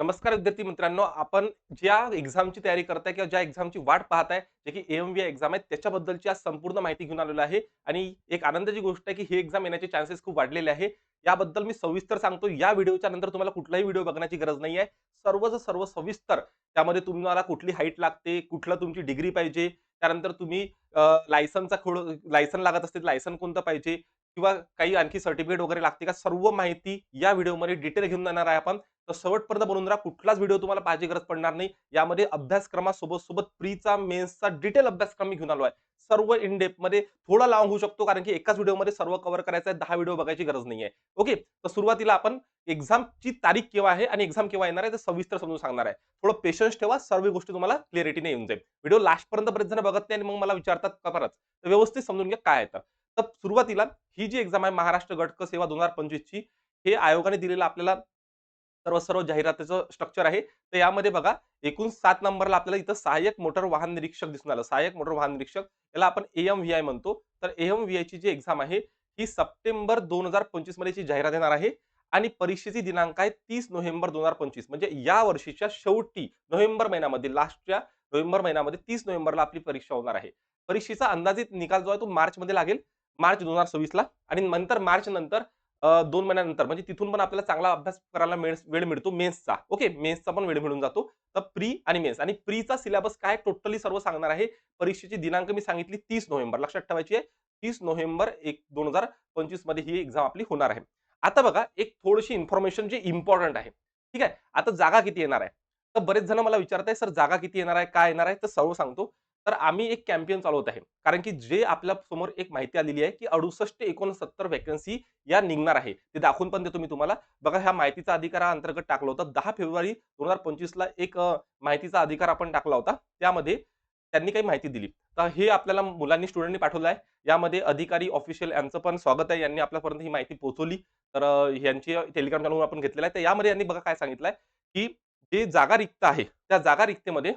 नमस्कार विद्यार्थी मित्रांनो आपण ज्या एक्झामची तयारी करताय किंवा ज्या एक्झामची वाट पाहताय जे की एम व्ही एक्झाम आहे त्याच्याबद्दलची आज संपूर्ण माहिती घेऊन आलेलो आहे. आणि एक आनंदाची गोष्ट आहे की ही एक्झाम येण्याचे चान्सेस खूप वाढलेले आहे. याबद्दल मी सविस्तर सांगतो या व्हिडिओच्या नंतर तुम्हाला कुठलाही व्हिडिओ बघण्याची गरज नाही आहे सर्वच सर्व सविस्तर त्यामध्ये तुम्हाला कुठली हाईट लागते कुठलं तुमची डिग्री पाहिजे त्यानंतर तुम्ही लायसनचा खोड लायसन लागत असते लायसन कोणतं पाहिजे किंवा काही आणखी सर्टिफिकेट वगैरे लागते का सर्व माहिती या व्हिडिओमध्ये डिटेल घेऊन जाणार आहे आपण. तर शेवटपर्यंत बनवून राहा कुठलाच व्हिडिओ तुम्हाला पाहिजे गरज पडणार नाही. यामध्ये अभ्यासक्रमासोबत सोबत प्रीचा मेन्सचा डिटेल अभ्यासक्रम मी घेऊन आलो आहे. सर्व इन डेपमध्ये थोडा लाँग होऊ शकतो कारण की एकाच व्हिडिओमध्ये सर्व कव्हर करायचं आहे दहा व्हिडिओ बघायची गरज नाही आहे. ओके तर सुरुवातीला आपण एक्झामची तारीख केव्हा आहे आणि एक्झाम केव्हा येणार आहे ते सविस्तर समजून सांगणार आहे. थोडं पेशन्स ठेवा सर्व गोष्टी तुम्हाला क्लिअरिटीने येऊन जाईल. व्हिडिओ लास्टपर्यंत बरेच जण बघत नाही आणि मग मला विचारतात का परत तर व्यवस्थित समजून घ्या काय येतं तर. सुरुवातीला ही जी एक्झाम आहे महाराष्ट्र गटक सेवा दोन हजार पंचवीसची हे आयोगाने दिलेलं आपल्याला सर्व सर्व जाहिरातीचं स्ट्रक्चर आहे. तर यामध्ये बघा एकूण सात नंबरला आपल्याला इथं सहाय्यक मोटर वाहन निरीक्षक दिसून आलं. सहाय्यक मोटर वाहन निरीक्षक याला आपण एम व्ही आय म्हणतो. तर एम व्ही ची जी एक्झाम आहे ही सप्टेंबर दोन हजार पंचवीसमध्ये जाहिरात येणार आहे. आणि परीक्षेची दिनांक आहे तीस नोव्हेंबर दोन हजार पंचवीस. म्हणजे या वर्षीच्या शेवटी नोव्हेंबर महिन्यामध्ये लास्टच्या नोव्हेंबर महिन्यामध्ये तीस नोव्हेंबरला आपली परीक्षा होणार आहे. परीक्षेचा अंदाजित निकाल जो आहे तो मार्चमध्ये लागेल. मार्च दोन हजार सव्वीसला. आणि नंतर मार्च नंतर दोन महिन्यानंतर. म्हणजे तिथून पण आपल्याला चांगला अभ्यास करायला वेळ मिळतो मेन्सचा. ओके? मेन्सचा पण वेळ मिळून जातो. तर प्री आणि मेन्स. आणि प्रीचा सिलेबस काय टोटली सर्व सांगणार आहे. परीक्षेची दिनांक मी सांगितली तीस नोव्हेंबर. लक्षात ठेवायची आहे. तीस नोव्हेंबर एक दोन हजार पंचवीसमध्ये ही एक्झाम आपली होणार आहे. आता बघा एक थोडीशी इन्फॉर्मेशन जी इम्पॉर्टंट आहे. ठीक आहे? आता जागा किती येणार आहे? तर बरेच जण मला विचारत आहे सर जागा किती येणार आहे? काय येणार आहे? तर सर्व सांगतो. तर आम्ही एक कॅम्पेन चालवत आहे. कारण की जे आपल्यासमोर एक माहिती आलेली आहे की अडुसष्ट एकोणसत्तर वॅकन्सी या निघणार आहे. ते दाखवून पण देतो मी तुम्हाला. बघा ह्या माहितीचा अधिकार अंतर्गत टाकलं होतं. दहा फेब्रुवारी दोन हजार पंचवीसला एक माहितीचा अधिकार आपण टाकला होता. त्यामध्ये त्यांनी काही माहिती दिली. तर हे आपल्याला मुलांनी स्टुडंटनी पाठवलं आहे यामध्ये अधिकारी ऑफिशियल यांचं पण स्वागत आहे. यांनी आपल्यापर्यंत ही माहिती पोहोचवली. तर यांची टेलिग्राम चॅनलवर आपण घेतलेला आहे. तर यामध्ये यांनी बघा काय सांगितलंय की जे जागा रिक्त आहे त्या जागा रिक्तेमध्ये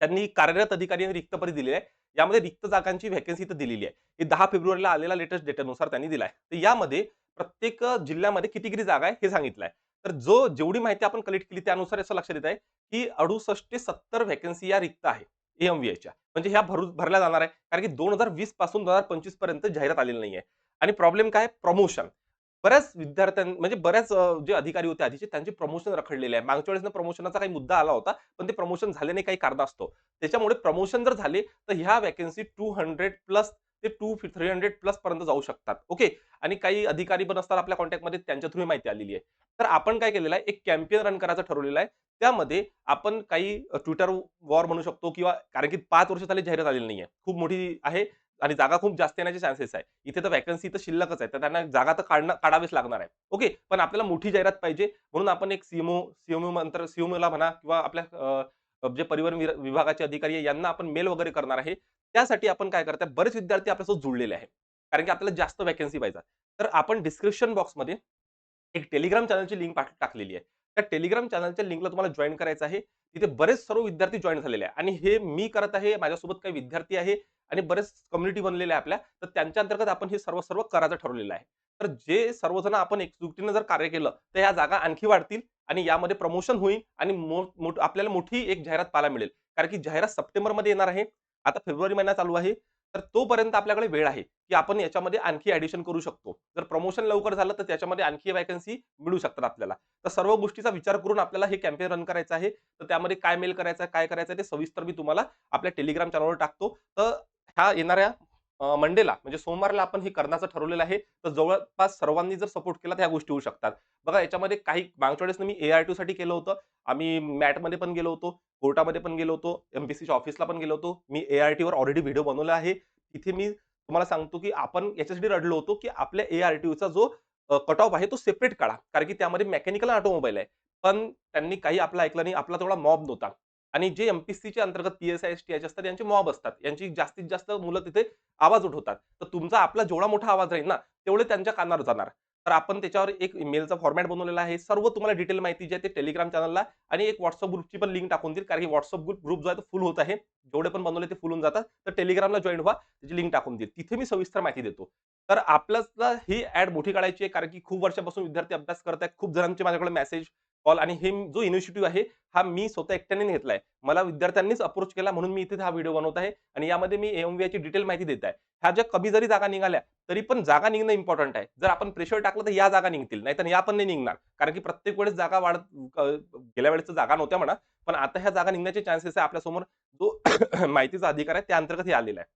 त्यांनी कार्यरत अधिकारी रिक्त परी दिलेली आहे यामध्ये रिक्त जागांची व्हॅकन्सी तर दिलेली आहे. दहा फेब्रुवारीला आलेल्या लेटेस्ट डेटानुसार त्यांनी दिलाय तर यामध्ये प्रत्येक जिल्ह्यामध्ये किती किती जागा आहे हे सांगितलं आहे. तर जो जेवढी माहिती आपण कलेक्ट केली त्यानुसार असं लक्षात येत आहे की अडुसष्ट ते सत्तर व्हॅकन्सी या रिक्त आहे एमव्हीआयच्या म्हणजे ह्या भरू भरल्या जाणार आहे. कारण की दोन हजार वीसपासून दोन हजार पंचवीसपर्यंत जाहिरात आलेली आहे आणि प्रॉब्लेम काय? प्रमोशन बऱ्याच विद्यार्थ्यां म्हणजे बऱ्याच जे अधिकारी होते आधीचे त्यांचे प्रमोशन रखडलेले आहे. मागच्या वेळेस प्रमोशनचा काही मुद्दा आला होता पण ते प्रमोशन झाले नाही काही कारण असतो. त्याच्यामुळे प्रमोशन जर झाले तर ह्या वॅकन्सी टू हंड्रेड प्लस ते टू थ्री हंड्रेड प्लस पर्यंत जाऊ शकतात. ओके आणि काही अधिकारी पण असतात आपल्या कॉन्टॅक्टमध्ये त्यांच्या थ्रू माहिती आलेली आहे. तर आपण काय केलेलं आहे एक कॅम्पेन रन करायचं ठरवलेलं आहे. त्यामध्ये आपण काही ट्विटर वॉर म्हणू शकतो किंवा कारण की पाच वर्ष झाली जाहिरात आलेली नाही आहे खूप मोठी आहे. आणि जागा खूप जास्त येण्याचे चान्सेस आहे. इथे तर वॅकन्सी तर शिल्लकच आहे. तर त्यांना जागा तर काढणं काढावीच लागणार आहे. ओके पण आपल्याला मोठी जाहिरात पाहिजे. म्हणून आपण एक सीएमओ सीएमओ नंतर सीएमओला म्हणा किंवा आपल्या जे परिवहन विभागाचे अधिकारी आहे यांना आपण मेल वगैरे करणार आहे. त्यासाठी आपण काय करताय? बरेच विद्यार्थी आपल्यासोबत जुळलेले आहे कारण की आपल्याला जास्त वॅकन्सी पाहिजे. तर आपण डिस्क्रिप्शन बॉक्समध्ये एक टेलिग्राम चॅनलची लिंक टाकलेली आहे. त्या टेलिग्राम चॅनलच्या लिंकला तुम्हाला जॉईन करायचं आहे. तिथे बरेच सर्व विद्यार्थी जॉईन झालेले आहे आणि हे मी करत आहे. माझ्यासोबत काही विद्यार्थी आहे. आणि बरेच कम्युनिटी बनलेले आहे आपल्या तर त्यांच्या अंतर्गत आपण हे सर्व सर्व करायचं ठरवलेलं आहे. तर जे सर्वजण आपण एकजुटीनं जर कार्य केलं तर या जागा आणखी वाढतील आणि यामध्ये प्रमोशन होईल आणि आपल्याला मोठी एक जाहिरात पाहायला मिळेल. कारण की जाहिरात सप्टेंबरमध्ये येणार आहे आता फेब्रुवारी महिना चालू आहे तर तोपर्यंत आपल्याकडे वेळ आहे की आपण याच्यामध्ये आणखी ऍडिशन करू शकतो. जर प्रमोशन लवकर झालं तर त्याच्यामध्ये आणखी वॅकन्सी मिळू शकतात आपल्याला. तर सर्व गोष्टीचा विचार करून आपल्याला हे कॅम्पेन रन करायचं आहे. तर त्यामध्ये काय मेल करायचं काय करायचं ते सविस्तर मी तुम्हाला आपल्या टेलिग्राम चॅनलवर टाकतो. तर ह्या येणाऱ्या मंडेला म्हणजे सोमवारला आपण हे करण्याचं ठरवलेलं आहे. तर जवळपास सर्वांनी जर सपोर्ट केला तर ह्या गोष्टी होऊ शकतात. बघा याच्यामध्ये काही मागच्या वेळेस मी ए आर टी साठी केलं होतं. आम्ही मॅटमध्ये पण गेलो होतो कोर्टामध्ये पण गेलो होतो एमपीसीच्या ऑफिसला पण गेलो होतो. मी ए आर टीवर ऑलरेडी व्हिडिओ बनवला आहे. तिथे मी तुम्हाला सांगतो की आपण याच्यासाठी रडलो होतो की आपल्या ए आर टीचा जो कट ऑफ आहे तो सेपरेट काढा. कारण की त्यामध्ये मेकॅनिकल ऑटोमोबाईल आहे. पण त्यांनी काही आपला ऐकलं नाही. आपला तेवढा मॉब नव्हता. आणि जे एमपीसीच्या अंतर्गत P S I S T H असतात यांचे मॉब असतात. यांची जास्तीत जास्त मुलं तिथे आवाज उठवतात. तर तुमचा आपला जेवढा मोठा आवाज राहील ना तेवढे त्यांच्या कानावर जाणार. तर आपण त्याच्यावर एक मेलचा फॉर्मॅट बनवलेला आहे. सर्व तुम्हाला डिटेल माहिती जी आहे ते टेलिग्राम चॅनलला आणि एक व्हॉट्सअप ग्रुपची पण लिंक टाकून देईल. कारण की व्हॉट्सअप ग्रुप ग्रुप जो आहे तो फुल होत आहे. जेवढे पण बनवले ते फुल होऊन जातात. तर टेलिग्रामला जॉईन व्हा त्याची लिंक टाकून देईल. तिथे मी सविस्तर माहिती देतो. तर आपल्याला ही ऍड मोठी काढायची आहे. कारण की खूप वर्षापासून विद्यार्थी अभ्यास करत आहेत खूप जणांचे माझ्याकडे मेसेज कॉल आणि हे जो इनिशिएटिव्ह आहे हा मी स्वतः एकट्याने घेतलाय. मला विद्यार्थ्यांनीच अप्रोच केला म्हणून मी इथे हा व्हिडिओ बनवत आहे आणि यामध्ये मी एमबीआयची डिटेल माहिती देत आहे. ह्या ज्या कमी जरी जागा निघाल्या तरी पण जागा निघणं इम्पॉर्टंट आहे. जर आपण प्रेशर टाकलं तर या जागा निघतील. नाही तर या पण नाही निघणार. कारण की प्रत्येक वेळेस जागा वाढत गेल्या वेळेस जागा नव्हत्या म्हणा पण आता ह्या जागा निघण्याचे चान्सेस आहे आपल्यासमोर जो माहितीचा अधिकार आहे त्या अंतर्गत हे आलेला आहे.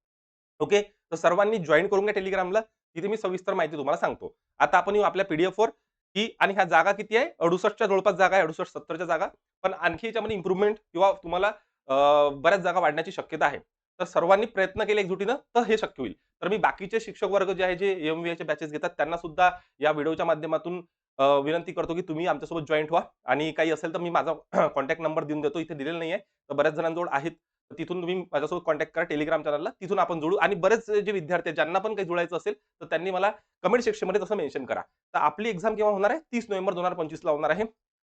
ओके तर सर्वांनी जॉईन करून घ्या टेलिग्रामला तिथे मी सविस्तर माहिती तुम्हाला सांगतो. आता आपण येऊ आपल्या पीडीएफ की आणि ह्या जागा किती आहे? अडुसष्टच्या जवळपास जागा आहे अडुसष्ट सत्तरच्या जागा. पण आणखी याच्यामध्ये इम्प्रुव्हमेंट किंवा तुम्हाला बऱ्याच जागा वाढण्याची शक्यता आहे. तर सर्वांनी प्रयत्न केले एकजुटीनं तर हे शक्य होईल. तर मी बाकीचे शिक्षक वर्ग जे आहे जे एमव्हीआयचे बॅचेस घेतात त्यांना सुद्धा या व्हिडिओच्या माध्यमातून विनंती करतो की तुम्ही आमच्यासोबत जॉईंट व्हा आणि काही असेल तर मी माझा कॉन्टॅक्ट नंबर देऊन देतो. इथे दिलेला नाही आहे तर बऱ्याच जणांजवळ आहेत. तिथून तुम्ही माझ्यासोबत कॉन्टॅक्ट करा टेलिग्राम चॅनलला तिथून आपण जोडू आणि बरेच जे विद्यार्थी आहेत ज्यांना पण काही जुळायचं असेल तर त्यांनी मला कमेंट सेक्शनमध्ये तसं मेन्शन करा. तर आपली एक्झाम केव्हा होणार आहे? तीस नोव्हेंबर दोन हजार पंचवीसला होणार आहे.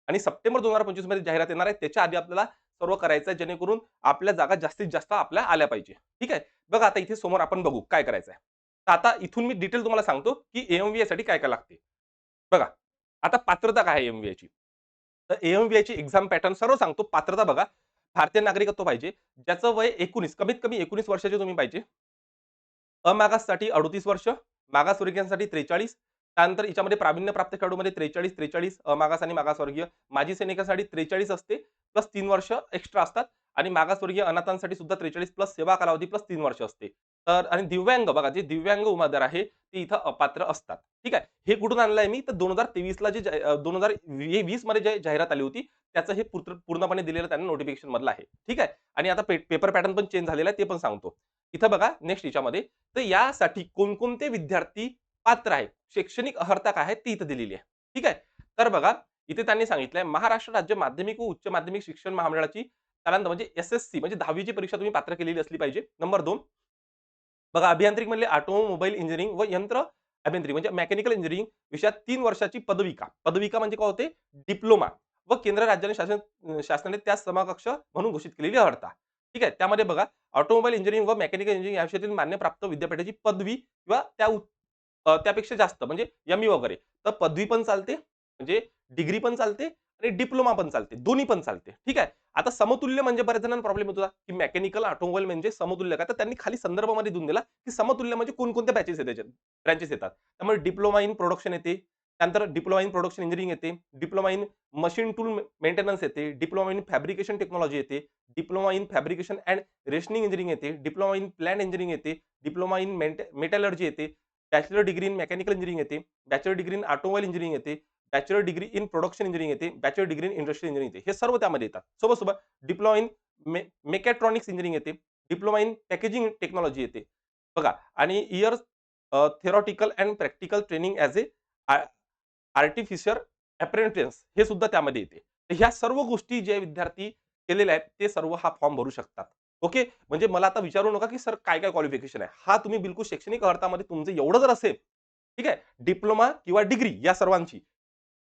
आणि सप्टेंबर दोन हजार पंचवीसमध्ये जाहिरात येणार आहे. त्याच्या आधी आपल्याला सर्व करायचं आहे जेणेकरून आपल्या जागा जास्तीत जास्त आपल्या आल्या पाहिजे. ठीक आहे? बघा आता इथे समोर आपण बघू काय करायचं आहे तर आता इथून मी डिटेल तुम्हाला सांगतो की एमव्हीआयसाठी काय काय लागते. बघा आता पात्रता काय आहे एमव्हीआय ची? तर एमव्हीआय ची एक्झाम पॅटर्न सर्व सांगतो. पात्रता बघा. भारतीय नागरिकत्व पाहिजे ज्याचं वय एकोणीस कमीत कमी एकोणीस वर्षाचे तुम्ही पाहिजे. अमागाससाठी अडतीस वर्ष मागासवर्गीयांसाठी त्रेचाळीस त्यानंतर याच्यामध्ये प्रावीण्य प्राप्त खेळाडूमध्ये त्रेचाळीस त्रेचाळीस अमागास आणि मागासवर्गीय. माजी सैनिकांसाठी त्रेचाळीस असते प्लस तीन वर्ष एक्स्ट्रा असतात आणि मागासवर्गीय अनाथांसाठी सुद्धा त्रेचाळीस प्लस सेवा कालावधी प्लस तीन वर्ष असते. तर आणि दिव्यांग बघा जे दिव्यांग उमेदवार आहे ते इथं अपात्र असतात. ठीक आहे? हे कुठून आणलंय मी? तर दोन हजार तेवीसला जे दोन हजार वीसमध्ये जे जाहिरात आली होती त्याचं हे पूर्णपणे दिलेलं त्यांना नोटिफिकेशन मधलं आहे. ठीक आहे? आणि आता पेपर पॅटर्न पण चेंज झालेला आहे ते पण सांगतो. इथं बघा नेक्स्ट याच्यामध्ये तर यासाठी कोणकोणते विद्यार्थी पात्र आहे शैक्षणिक अर्हता काय आहे? ती इथं दिलेली आहे. ठीक आहे? तर बघा इथे त्यांनी सांगितलंय महाराष्ट्र राज्य माध्यमिक व उच्च माध्यमिक शिक्षण महामंडळाची त्यानंतर म्हणजे एस एस सी म्हणजे दहावीची परीक्षा तुम्ही पात्र केलेली असली पाहिजे. नंबर दोन बघा अभियांत्रिक म्हणले ऑटोमोबाईल इंजिनिअरिंग व यंत्र अभियांत्रिक म्हणजे मेकॅनिकल इंजिनिअरिंग विषयात तीन वर्षाची पदविका. पदविका म्हणजे काय होते? डिप्लोमा व केंद्र राज्याने शासन शासनाने त्या समकक्ष म्हणून घोषित केलेली अर्हता ठीक आहे? त्यामध्ये बघा ऑटोमोबाईल इंजिनिअरिंग व मेकॅनिकल इंजिनिअरिंग या विषयातील मान्यप्राप्त विद्यापीठाची पदवी किंवा त्या त्यापेक्षा जास्त म्हणजे एम वगैरे. तर पदवी पण चालते म्हणजे डिग्री पण चालते आणि डिप्लोमा पण चालते दोन्ही पण चालते. ठीक आहे? आता समतुल्य म्हणजे बऱ्याच जणांना प्रॉब्लेम होता की मेकॅनिकल ऑटोमोबाईल म्हणजे समतुल्य. का तर त्यांनी खाली संदर्भामध्ये देऊन दिला की समतुल्य म्हणजे कोणकोणत्या बॅचेस येतात ब्रँचेस येतात. त्यामुळे डिप्लोमा इन प्रोडक्शन येते त्यानंतर डिप्लोमा इन प्रोडक्शन इंजिनिअरिंग येते diploma in machine tool maintenance येते डिप्लोमा इन फॅब्रिकेशन टेक्नॉलॉजी येते diploma in fabrication and rationing engineering येते डिप्लोमा इन प्लॅन इंजिनिअरिंग येते डिप्लोमा इन मेटॅलर्जी येते bachelor degree in mechanical engineering येते bachelor degree in automobile engineering येते bachelor degree in production engineering येते bachelor degree in industrial engineering येते. हे सर्व त्यामध्ये येतात. सोबत सोबत डिप्लोमा इन मेकॅट्रॉनिक्स इंजिनिअरिंग येते. डिप्लोमा इन पॅकेजिंग टेक्नॉलॉजी येते. बघा आणि year theoretical and practical training as a artificial apprentice हे सुद्धा त्यामध्ये येते. तर ह्या सर्व गोष्टी जे विद्यार्थी केलेल्या आहेत ते सर्व हा फॉर्म भरू शकतात. ओके म्हणजे मला आता विचारू नका की सर काय काय क्वालिफिकेशन आहे? हा तुम्ही बिलकुल शैक्षणिक अर्थामध्ये तुमचं एवढं जर असेल ठीक आहे? डिप्लोमा किंवा डिग्री या सर्वांची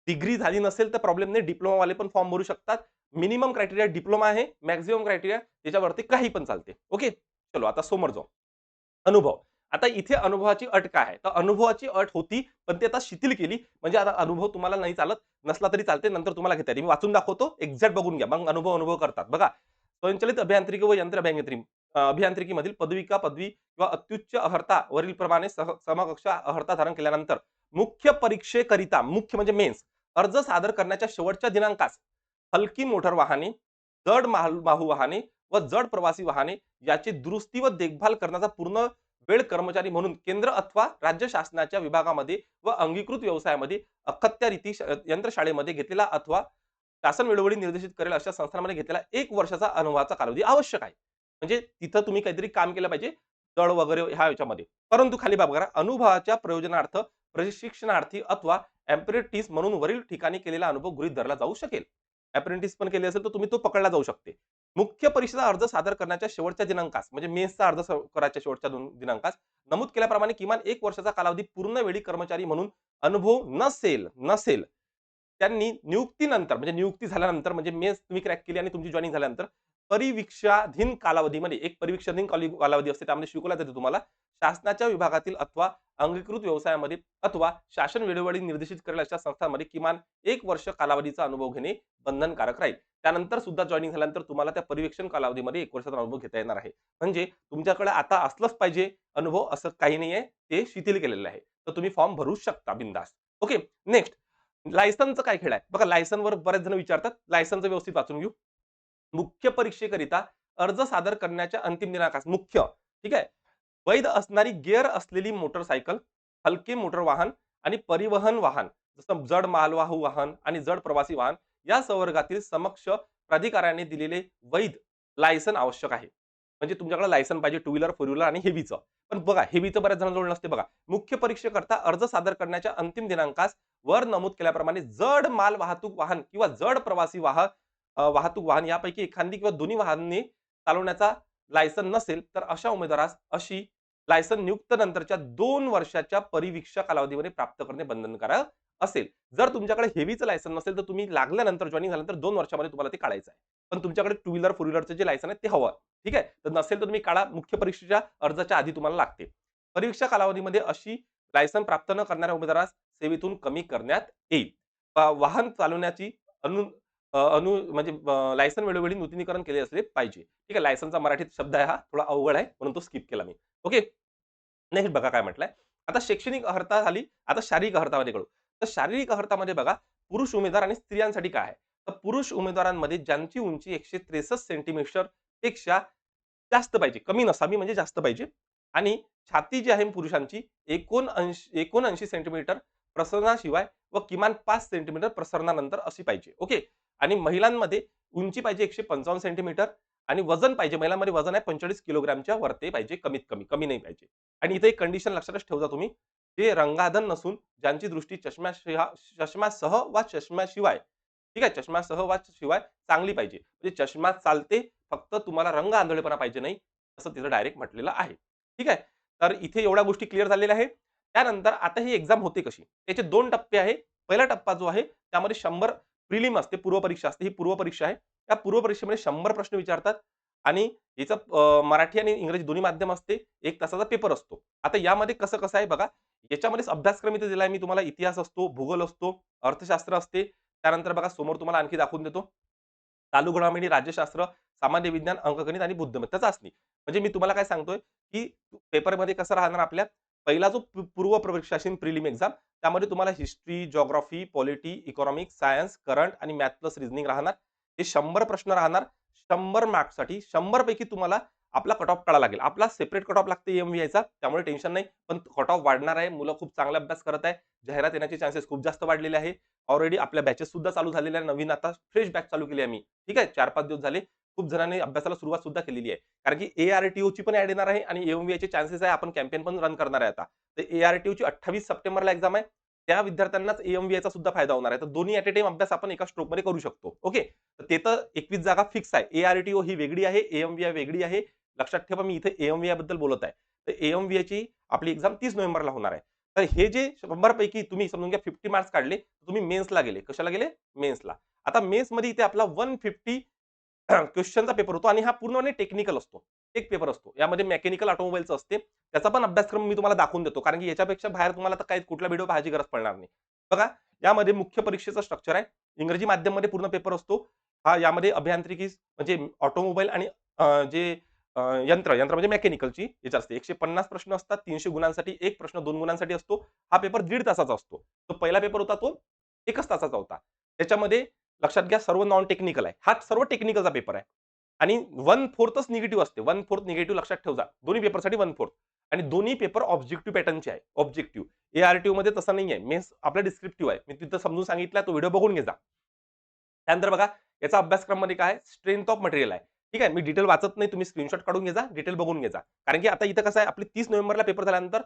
डिग्री झाली नसेल तर प्रॉब्लेम नाही. डिप्लोमा वाले पण फॉर्म भरू शकतात. मिनिमम क्रायटेरिया डिप्लोमा आहे मॅक्झिमम क्रायटेरिया त्याच्यावरती काही पण चालते. ओके चलो आता समोर जाऊ. अनुभव. आता इथे अनुभवाची अट काय आहे? तर अनुभवाची अट होती पण ते आता शिथिल केली. म्हणजे आता अनुभव तुम्हाला नाही चालत. नसला तरी चालते नंतर तुम्हाला घेता येईल मी वाचून दाखवतो. एक्झॅक्ट बघून घ्या. मग अनुभव अनुभव करतात. बघा. स्वयंचलित अभियांत्रिकी व यंत्र अभियांत्रिकी अभियांत्रिकीमधील पदविका पदवी किंवा अत्युच्च अर्हता वरील प्रमाणे सह- समकक्ष अर्हता धारण केल्यानंतर मुख्य परीक्षेकरिता मुख्य म्हणजे मेन्स अर्ज सादर करण्याच्या शेवटच्या दिनांकास हलकी मोटर वाहने जड मालवाहू वाहने व जड प्रवासी वाहने याची दुरुस्ती व देखभाल करण्याचा पूर्ण वेळ कर्मचारी म्हणून केंद्र अथवा राज्य शासनाच्या विभागामध्ये व अंगीकृत व्यवसायामध्ये अखत्या रीती यंत्रशाळेमध्ये घेतलेला अथवा शासन वेळोवेळी निर्देशित करेल अशा संस्थांमध्ये घेतलेला एक वर्षाचा अनुभवाचा कालावधी आवश्यक आहे. म्हणजे तिथं तुम्ही काहीतरी काम केलं पाहिजे जड वगैरे ह्या याच्यामध्ये. परंतु खाली बाब करा अनुभवाच्या प्रयोजनार्थ प्रशिक्षणार्थी अथवा अप्रेंटिस म्हणून वरील ठिकाणी केलेला अनुभव गृहीत धरला जाऊ शकेल. अप्रेंटिस पण केले असेल तर तुम्ही तो पकडला जाऊ शकते. मुख्य परीक्षेचा अर्ज सादर करण्याच्या शेवटच्या दिनांकास म्हणजे मेन्सचा अर्ज करायच्या शेवटच्या दिनांकास नमूद केल्याप्रमाणे किमान एक वर्षाचा कालावधी पूर्ण वेळी कर्मचारी म्हणून अनुभव नसेल नसेल. त्यांनी नियुक्तीनंतर म्हणजे नियुक्ती झाल्यानंतर म्हणजे मेन्स तुम्ही क्रॅक केली आणि तुमची जॉईनिंग झाल्यानंतर परिवीक्षाधीन कालावधीमध्ये एक परिवीक्षाधीन कालावधी असते त्यामध्ये शिकवला जाते तुम्हाला शासनाच्या विभागातील अथवा अंगीकृत व्यवसायामध्ये अथवा शासन वेळोवेळी निर्देशित करेल अशा संस्थांमध्ये किमान एक वर्ष कालावधीचा अनुभव घेणे बंधनकारक राहील. त्यानंतर सुद्धा जॉईनिंग झाल्यानंतर तुम्हाला त्या परिवेक्षण कालावधीमध्ये एक वर्षाचा अनुभव घेता येणार आहे. म्हणजे तुमच्याकडे आता असलंच पाहिजे अनुभव असं काही नाहीये ते शिथिल केलेलं आहे. तर तुम्ही फॉर्म भरू शकता बिंदास. Okay next. लायसनचं काय खेळ आहे? बघा लायसनवर बरेच जण विचारतात. लायसनचं व्यवस्थित वाचून घेऊ. मुख्य परीक्षेकरिता अर्ज सादर करण्याच्या अंतिम दिनांकास मुख्य ठीक आहे? वैध असणारी गिअर असलेली मोटरसायकल हलके मोटर वाहन आणि परिवहन वाहन जसं जड मालवाहू वाहन आणि जड प्रवासी वाहन या संवर्गातील समक्ष प्राधिकाऱ्याने दिलेले वैध लायसन आवश्यक आहे. म्हणजे तुमच्याकडे लायसन पाहिजे टू व्हीलर फोर व्हीलर आणि हेवीचं. पण बघा हेवीचं बऱ्याच जण नसते बघा. मुख्य परीक्षेकरता अर्ज सादर करण्याच्या अंतिम दिनांकास वर नमूद केल्याप्रमाणे जड माल वाहतूक वाहन किंवा जड प्रवासी वाहक वाहतूक वाहन यापैकी एखादी किंवा दोन्ही वाहने चालवण्याचा लायसन नसेल तर अशा उमेदवारास अशी लायसन नियुक्त नंतरच्या दोन वर्षाच्या परिवीक्षा कालावधीमध्ये प्राप्त करणे बंधनकारक असेल. जर तुमच्याकडे हेवीचं लायसन नसेल तर तुम्ही लागल्यानंतर जॉईनिंग झाल्यानंतर दोन वर्षामध्ये तुम्हाला ते काढायचं आहे. पण तुमच्याकडे टू व्हीलर फोर व्हीलरचं जे लायसन आहे ते हवं. ठीक आहे? तर नसेल तर तुम्ही काढा. मुख्य परीक्षेच्या अर्जाच्या आधी तुम्हाला लागते. परीक्षा कालावधीमध्ये अशी लायसन प्राप्त न करणाऱ्या उमेदवारास सेवेतून कमी करण्यात येईल. वाहन चालवण्याची अनु अनु म्हणजे लायसन वेळोवेळी नूतनीकरण केले असले पाहिजे. ठीक आहे लायसनचा मराठीत शब्द आहे हा थोडा अवघड आहे म्हणून तो स्किप केला मी. ओके? नेक्स्ट बघा काय म्हटलंय. आता शैक्षणिक अर्हता झाली आता शारीरिक अर्हतामध्ये कळू. तर शारीरिक अर्हतामध्ये बघा पुरुष उमेदवार आणि स्त्रियांसाठी काय आहे? तर पुरुष उमेदवारांमध्ये ज्यांची उंची एकशे त्रेसष्ट सेंटीमीटरपेक्षा जास्त पाहिजे कमी नसावी म्हणजे, म्हणजे जास्त पाहिजे. आणि छाती जी आहे पुरुषांची एकोणऐंशी एकोणऐंशी सेंटीमीटर प्रसरणाशिवाय व किमान पाच सेंटीमीटर प्रसरणानंतर अशी पाहिजे. ओके? आणि महिलांमध्ये उंची पाहिजे एकशे पंचावन्न सेंटीमीटर आणि वजन पाहिजे महिलांमध्ये वजन आहे पंचेचाळीस किलोग्रामच्या वरती पाहिजे कमीत कमी कमी नाही पाहिजे. आणि इथे एक कंडिशन लक्षातच ठेवता तुम्ही ते रंगाधन नसून ज्यांची दृष्टी चष्म्या चष्म्यासह वा चष्म्याशिवाय ठीक आहे चष्म्यासह वा शिवाय चांगली पाहिजे. म्हणजे चष्मा चालते फक्त तुम्हाला रंग आंधळेपणा पाहिजे नाही असं तिथं डायरेक्ट म्हटलेलं आहे. ठीक आहे तर इथे एवढ्या गोष्टी क्लिअर झालेल्या आहे त्यानंतर आता ही एक्झाम होते कशी त्याचे दोन टप्पे आहे. पहिला टप्पा जो आहे त्यामध्ये शंभर प्रिलिम असते पूर्वपरीक्षा असते ही पूर्वपरीक्षा आहे. त्या पूर्वपरीक्षेमध्ये शंभर प्रश्न विचारतात आणि याचा मराठी आणि इंग्रजी दोन्ही माध्यम असते एक तासाचा पेपर असतो. आता यामध्ये कसं कसं आहे बघा याच्यामध्येच अभ्यासक्रम इथे दिलाय मी तुम्हाला इतिहास असतो भूगोल असतो अर्थशास्त्र असते त्यानंतर बघा समोर तुम्हाला आणखी दाखवून देतो. चालू घडामोडी राज्यशास्त्र सामान्य विज्ञान अंकगणित आणि बुद्धिमत्ता. चाचणी म्हणजे मी तुम्हाला काय सांगतोय की पेपरमध्ये कसं राहणार आपल्या पहिला जो पूर्व परीक्षा प्रिलिम एक्झाम त्यामध्ये तुम्हाला history geography polity economic science current आणि मॅथ प्लस रिझनिंग राहणार. हे शंभर प्रश्न राहणार. शंभर मार्क्ससाठी शंभर पैकी तुम्हाला आपला कट ऑफ काढा लागेल. आपला सेपरेट कट ऑफ लागते एम व्हीआयचा त्यामुळे टेन्शन नाही. पण कट ऑफ वाढणार आहे. मुलं खूप चांगला अभ्यास करत आहे. जाहिरात येण्याचे चान्सेस खूप जास्त वाढलेले आहे. ऑलरेडी आपल्या बॅचेस सुद्धा चालू झालेल्या आहे नवीन आता फ्रेश बॅच चालू केली आहे आम्ही. ठीक आहे? चार पाच दिवस झाले. खूप जणांनी अभ्यासाला सुरुवात सुद्धा केलेली आहे. कारण की ए आर टी ची पण ऍड येणार आहे आणि एम चान्सेस आहे आपण कॅम्पेन पण रन करणार आहे आता. तर ए आर टी ओची अठ्ठावीस सप्टेंबरला एक्झाम आहे. त्या विद्यार्थ्यांनाच एम सुद्धा फायदा होणार आहे. तर दोन्ही ॲट ए टाइम अभ्यास आपण एका स्ट्रोकमध्ये करू शकतो. ओके तर ते तर एकवीस जागा फिक्स आहे. ए आर टी ही वेगळी आहे एम वेगळी आहे. लक्षात ठेवा मी इथे एमबद्दल बोलत आहे. तर एम ची आपली एक्झाम तीस नोव्हेंबरला होणार आहे. तर हे जे शंभरपैकी तुम्ही समजून घ्या फिफ्टी मार्क्स काढले तुम्ही मेन्सला गेले. कशाला गेले? मेन्सला आता मेन्समध्ये इथे आपला वन फिफ्टी क्वेश्चनचा पेपर होतो आणि हा पूर्णपणे टेक्निकल असतो. एक पेपर असतो. यामध्ये मेकॅनिकल ऑटोमोबाईलचं असते त्याचा पण अभ्यासक्रम मी तुम्हाला दाखवून देतो. कारण की याच्यापेक्षा बाहेर तुम्हाला तर काही कुठला व्हिडिओ पाहायची गरज पडणार नाही. बघा यामध्ये मुख्य परीक्षेचं स्ट्रक्चर आहे. इंग्रजी माध्यममध्ये पूर्ण पेपर असतो. हा यामध्ये अभियांत्रिकी म्हणजे ऑटोमोबाईल आणि जे यंत्र यंत्र म्हणजे मेकॅनिकलची याची असते. एकशे पन्नास प्रश्न असतात तीनशे गुणांसाठी एक प्रश्न दोन गुणांसाठी असतो. हा पेपर दीड तासाचा असतो. तो पहिला पेपर होता तो एकच तासाचा होता. त्याच्यामध्ये लक्षात घ्या सर्व नॉन टेक्निकल आहे. हा सर्व टेक्निकलचा पेपर आहे. आणि वन फोर्थच निगेटिव्ह असते. वन फोर्थ निगेटिव्ह लक्षात ठेवजा. दोन्ही पेपरसाठी वन फोर्थ आणि दोन्ही पेपर ऑब्जेक्टिव्ह पॅटर्नचे आहे. ऑब्जेक्टिव्ह ए आर टी मध्ये तसं नाही आहे मेन्स आपला डिस्क्रिप्टिव्ह आहे. मी तिथं समजून सांगितलं तो व्हिडिओ बघून घे जा त्यानंतर बघा याचा अभ्यासक्रममध्ये काय स्ट्रेंथ ऑफ मटेरियल आहे. ठीक आहे? मी डिटेल वाचत नाही. तुम्ही स्क्रीनशॉट काढून घेजा. डिटेल बघून घेजा. कारण की आता इथं कसं आहे? आपली तीस नोव्हेंबरला पेपर झाल्यानंतर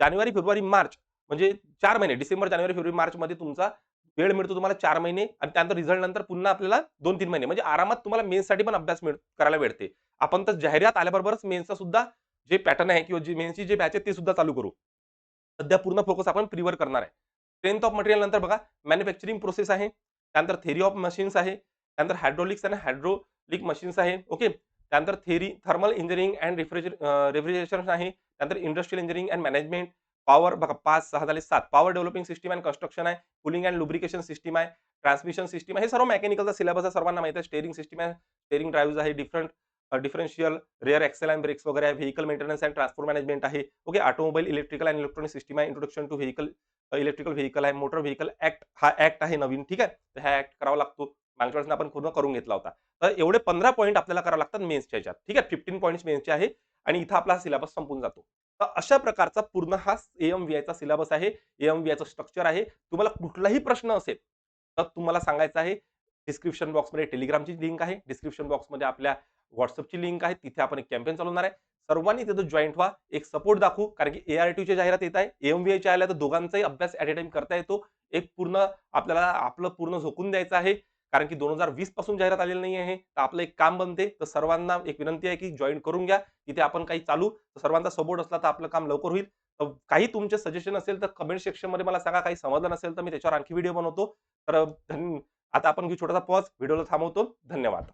जानेवारी फेब्रुवारी मार्च म्हणजे चार महिने. डिसेंबर जानेवारी फेब्रुवारी मार्च मध्ये तुमचा वेळ मिळतो तुम्हाला चार महिने आणि त्यानंतर रिझल्ट नंतर पुन्हा आपल्याला दोन तीन महिने. म्हणजे आरामात तुम्हाला मेन्ससाठी पण अभ्यास मिळ करायला भेटते आपण तर जाहिरात आल्याबरोबरच मेन्सचा सुद्धा जे पॅटर्न आहे किंवा जी मेन्सची जे बॅच आहे ते सुद्धा चालू करू. सध्या पूर्ण फोकस आपण प्रिवर करणार आहे. स्ट्रेंथ ऑफ मटेरियल नंतर बघा मॅन्युफॅक्चरिंग प्रोसेस आहे त्यानंतर थेरी ऑफ मशीन्स आहे त्यानंतर हायड्रोलिक्स आणि हायड्रोलिक मशीन्स आहे ओके त्यानंतर theory thermal engineering and refrigeration आहे त्यानंतर industrial engineering and management power बघा पाच सहा झाले सात. Power developing system and construction आहे. कुलिंग अँड लुब्रिकेशन सिस्टीम आहे. ट्रान्समिशन सिस्टीम आहे. हे सर्व मेकॅनिकलचा सिलेबस आहे. सर्वांना माहिती आहे. स्टेरिंग सिस्टीम आहे. स्टेरिंग ड्राईव्ह आहे. Different differential rear axle and brakes वगैरे आहे. Vehicle maintenance and transport management आहे. Okay automobile electrical and electronic system आहे. Introduction to vehicle electrical vehicle आहे. मोटर व्हेकल ऍक्ट हा ऍक्ट आहे नवीन. ठीक आहे? तर हा ऍक्ट करावा लागतो. मागच्या वेळेस आपण पूर्ण करून घेतला होता. तर एवढे पंधरा पॉईंट आपल्याला करावे लागतात मेन्सच्या ह्याच्यात. ठीक आहे? फिफ्टीन पॉईंट्स मेन्सचे आहे. आणि इथं आपला सिलेबस संपून जातो. तर अशा प्रकारचा पूर्ण हा एम व्ही आयचा सिलेबस आहे. एम व्ही आयचं स्ट्रक्चर आहे. तुम्हाला कुठलाही प्रश्न असेल तर तुम्हाला सांगायचं आहे डिस्क्रिप्शन बॉक्समध्ये टेलिग्रामची लिंक आहे. डिस्क्रिप्शन बॉक्समध्ये आपल्या व्हॉट्सअपची लिंक आहे. तिथे आपण एक कॅम्पेन चालवणार आहे. सर्वांनी तिथं जॉईंट व्हा. एक सपोर्ट दाखवू. कारण की ए आर टीची जाहिरात येत आहे. एम व्ही आयच्या आल्या तर दोघांचाही अभ्यास ॲट ए टाइम करता येतो. एक पूर्ण आपल्याला आपलं पूर्ण झोकून द्यायचं आहे. कारण की दोन हजार वीसपासून जाहिरात आलेली नाही आहे तर आपलं एक काम बनते. तर सर्वांना एक विनंती आहे की जॉईन करून घ्या. तिथे आपण काही चालू. तर सर्वांचा सपोर्ट असला तर आपलं काम लवकर होईल. तर काही तुमचे सजेशन असेल तर कमेंट सेक्शनमध्ये मला सांगा. काही समजलं नसेल तर मी त्याच्यावर आणखी व्हिडिओ बनवतो. तर धन- आता आपण घेऊ छोटासा पॉज व्हिडिओला थांबवतो. धन्यवाद.